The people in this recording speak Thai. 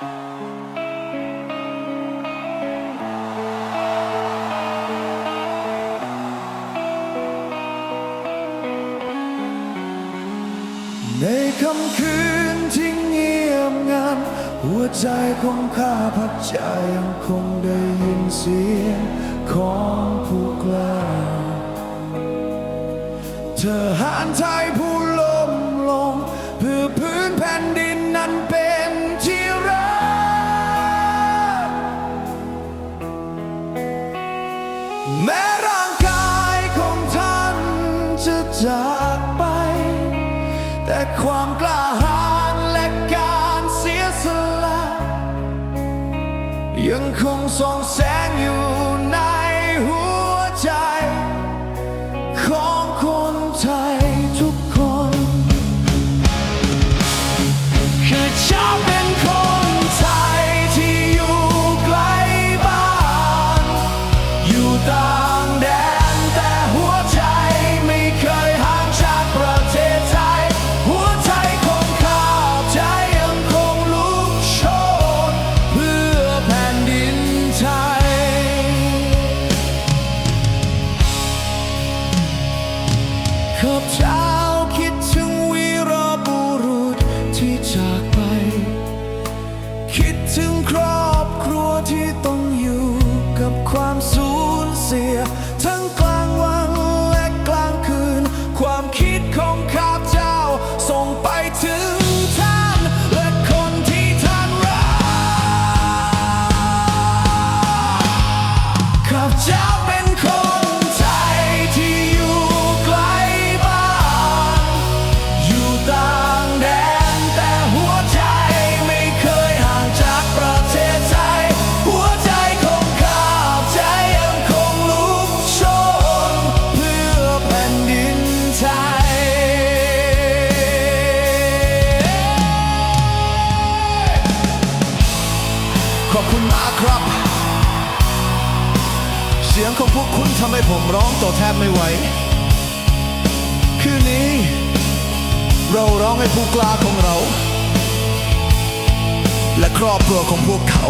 ในคำคืนที่เงียบงานหัวใจของข้าพักใจยังคงได้ยินเสียงของผู้กล้าเธอหันไาย จากไป แต่ความกล้าหาญและการเสียสละ ยังคงส่งเส obczas ครับ เสียงของพวกคุณทำให้ผมร้องต่อแทบไม่ไหว คืนนี้ เราร้องให้ผู้กล้าของเรา และครอบครัวของพวกเขา